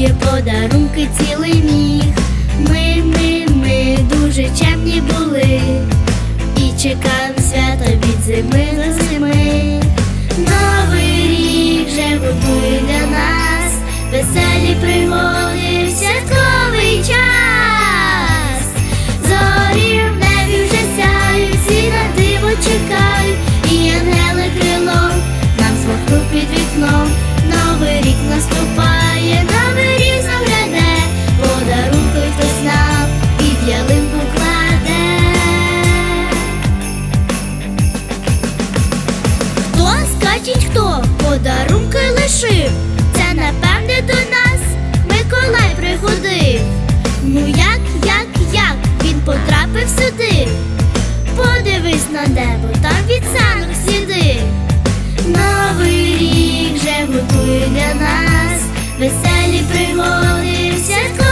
Є подарунки цілий міг. Ми, ми, ми дуже чемні були і чекав свята від зими. подарунки лишив, це напевне до нас Миколай пригодив. Ну як, як, як він потрапив сюди, подивись на небо, там від санок сіди. Новий рік вже готує для нас, веселі пригоди всяко.